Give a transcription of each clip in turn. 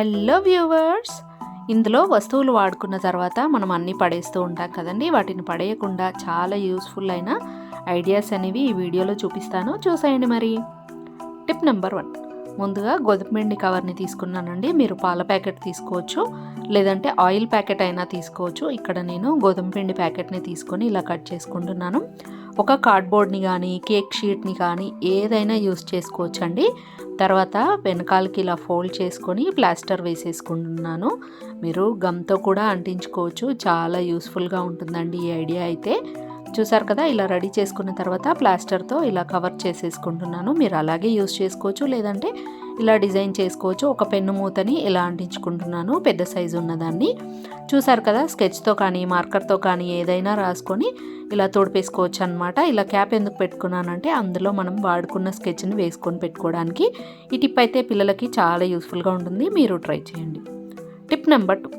Hello viewers. ఇందులో వస్తువులు వాడుకున్న తర్వాత మనం అన్నీ పడేస్తూ ఉంటాం కదండి. వాటిని పడేయకుండా చాలా యూస్ఫుల్ అయిన ఐడియాస్ అనేవి ఈ వీడియోలో చూపిస్తాను. చూసేయండి మరి. Tip number one. ముందుగా గోధుమపిండి కవర్ని తీసుకున్నానండి. మీరు పాల ప్యాకెట్ తీసుకోవచ్చు. లేదంటే ఆయిల్ ప్యాకెట్ అయినా తీసుకోవచ్చు. ఇక్కడ నేను గోధుమపిండి ప్యాకెట్ని తీసుకొని ఇలా కట్ చేసుకుంటున్నాను. ఒక కార్డ్బోర్డ్ని కానీ కేక్ షీట్ని కానీ ఏదైనా యూస్ చేసుకోవచ్చు అండి తర్వాత వెనకాలకి ఇలా ఫోల్డ్ చేసుకొని ప్లాస్టర్ వేసేసుకుంటున్నాను. మీరు గమ్తో కూడా అంటించుకోవచ్చు. చాలా యూస్ఫుల్గా ఉంటుందండి ఈ ఐడియా అయితే. చూసారు కదా ఇలా రెడీ చేసుకున్న తర్వాత ప్లాస్టర్తో ఇలా కవర్ చేసేసుకుంటున్నాను. మీరు అలాగే యూస్ చేసుకోవచ్చు. లేదంటే ఇలా డిజైన్ చేసుకోవచ్చు. ఒక పెన్ను మూతని ఇలా అంటించుకుంటున్నాను. పెద్ద సైజు ఉన్నదాన్ని. చూసారు కదా స్కెచ్తో కానీ మార్కర్తో కానీ ఏదైనా రాసుకొని ఇలా తోడిపేసుకోవచ్చు అనమాట ఇలా క్యాప్ ఎందుకు పెట్టుకున్నానంటే అందులో మనం వాడుకున్న స్కెచ్ని వేసుకొని పెట్టుకోవడానికి. ఈ టిప్ అయితే పిల్లలకి చాలా యూస్ఫుల్గా ఉంటుంది. మీరు ట్రై చేయండి. Tip number two.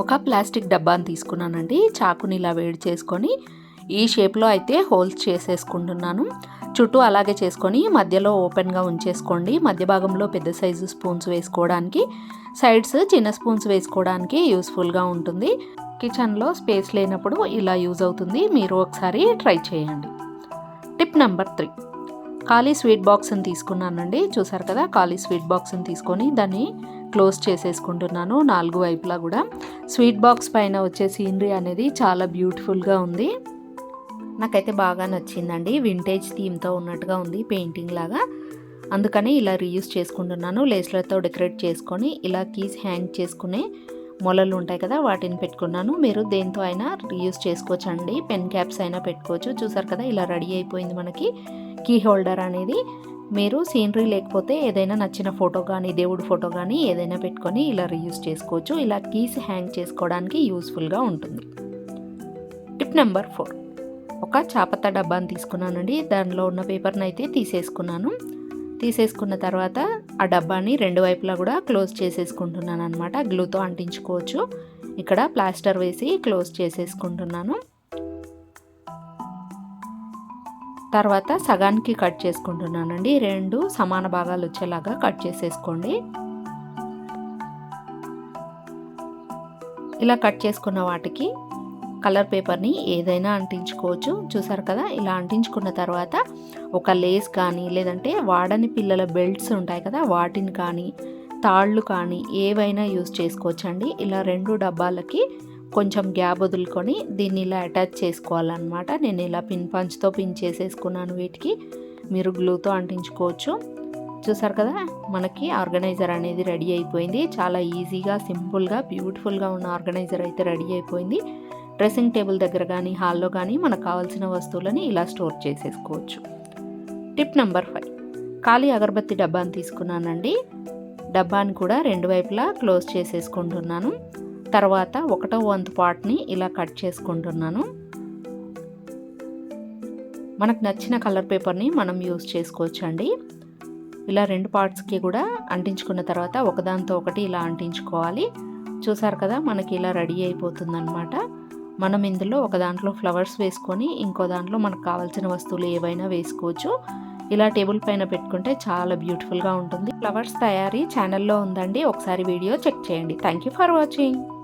ఒక ప్లాస్టిక్ డబ్బాని తీసుకున్నానండి. చాకుని ఇలా వేడి చేసుకొని ఈ షేప్లో అయితే హోల్స్ చేసేసుకుంటున్నాను. చుట్టూ అలాగే చేసుకొని మధ్యలో ఓపెన్గా ఉంచేసుకోండి. మధ్య భాగంలో పెద్ద సైజు స్పూన్స్ వేసుకోవడానికి సైడ్స్ చిన్న స్పూన్స్ వేసుకోవడానికి యూస్ఫుల్గా ఉంటుంది. కిచెన్లో స్పేస్ లేనప్పుడు ఇలా యూజ్ అవుతుంది. మీరు ఒకసారి ట్రై చేయండి. Tip number three. ఖాళీ స్వీట్ బాక్స్ని తీసుకున్నానండి. చూసారు కదా ఖాళీ స్వీట్ బాక్స్ని తీసుకొని దాన్ని క్లోజ్ చేసేసుకుంటున్నాను నాలుగు వైపులా కూడా. స్వీట్ బాక్స్ పైన వచ్చే సీనరీ అనేది చాలా బ్యూటిఫుల్గా ఉంది. నాకైతే బాగా నచ్చిందండి. వింటేజ్ థీమ్తో ఉన్నట్టుగా ఉంది పెయింటింగ్ లాగా. అందుకని ఇలా రీయూస్ చేసుకుంటున్నాను. లేస్లతో డెకరేట్ చేసుకొని ఇలా కీస్ హ్యాంగ్ చేసుకునే మొలలు ఉంటాయి కదా వాటిని పెట్టుకున్నాను. మీరు దేంతో అయినా రీయూస్ చేసుకోవచ్చు అండి పెన్ క్యాప్స్ అయినా పెట్టుకోవచ్చు. చూసారు కదా ఇలా రెడీ అయిపోయింది మనకి. కీ హోల్డర్ అనేది. మీరు సీనరీ లేకపోతే ఏదైనా నచ్చిన ఫోటో కానీ దేవుడి ఫోటో కానీ ఏదైనా పెట్టుకొని ఇలా రీయూస్ చేసుకోవచ్చు. ఇలా కీస్ హ్యాంగ్ చేసుకోవడానికి యూస్ఫుల్గా ఉంటుంది. టిప్ నెంబర్ ఫోర్ ఒక చాపత్త డబ్బాని తీసుకున్నానండి. దానిలో ఉన్న పేపర్ని అయితే తీసేసుకున్నాను. తీసేసుకున్న తర్వాత ఆ డబ్బాని రెండు వైపులా కూడా క్లోజ్ చేసేసుకుంటున్నాను అనమాట గ్లూతో అంటించుకోవచ్చు. ఇక్కడ ప్లాస్టర్ వేసి క్లోజ్ చేసేసుకుంటున్నాను. తర్వాత సగానికి కట్ చేసుకుంటున్నానండి. రెండు సమాన భాగాలు వచ్చేలాగా కట్ చేసేసుకోండి. ఇలా కట్ చేసుకున్న వాటికి కలర్ పేపర్ని ఏదైనా అంటించుకోవచ్చు. చూసారు కదా? ఇలా అంటించుకున్న తర్వాత ఒక లేస్ కానీ లేదంటే వాడని పిల్లల బెల్ట్స్ ఉంటాయి కదా? వాటిని కానీ తాళ్ళు కానీ ఏవైనా యూజ్ చేసుకోవచ్చండి. ఇలా రెండు డబ్బాలకి కొంచెం గ్యాప్ వదులుకొని దీన్ని ఇలా అటాచ్ చేసుకోవాలన్నమాట. నేను ఇలా పిన్ పంచ్తో పిన్ చేసేసుకున్నాను వీటికి. మీరు గ్లూతో అంటించుకోవచ్చు. చూసారు కదా? మనకి ఆర్గనైజర్ అనేది రెడీ అయిపోయింది. చాలా ఈజీగా సింపుల్గా బ్యూటిఫుల్గా ఉన్న ఆర్గనైజర్ అయితే రెడీ అయిపోయింది. డ్రెస్సింగ్ టేబుల్ దగ్గర కానీ హాల్లో కానీ మనకు కావాల్సిన వస్తువులని ఇలా స్టోర్ చేసేసుకోవచ్చు. Tip number five. ఖాళీ అగరబత్తి డబ్బాని తీసుకున్నానండి. డబ్బాని కూడా రెండు వైపులా క్లోజ్ చేసేసుకుంటున్నాను. తర్వాత ఒకటో వంతు పార్ట్ని ఇలా కట్ చేసుకుంటున్నాను. మనకు నచ్చిన కలర్ పేపర్ని మనం యూస్ చేసుకోవచ్చు అండి ఇలా రెండు పార్ట్స్కి కూడా అంటించుకున్న తర్వాత ఒకదాంతో ఒకటి ఇలా అంటించుకోవాలి. చూసారు కదా మనకి ఇలా రెడీ అయిపోతుందన్నమాట. మనం ఇందులో ఒక దాంట్లో ఫ్లవర్స్ వేసుకొని ఇంకో దాంట్లో మనకు కావాల్సిన వస్తువులు ఏవైనా వేసుకోవచ్చు. ఇలా టేబుల్ పైన పెట్టుకుంటే చాలా బ్యూటిఫుల్గా ఉంటుంది. ఫ్లవర్స్ తయారీ ఛానల్లో ఉందండి. ఒకసారి వీడియో చెక్ చేయండి. Thank you for watching.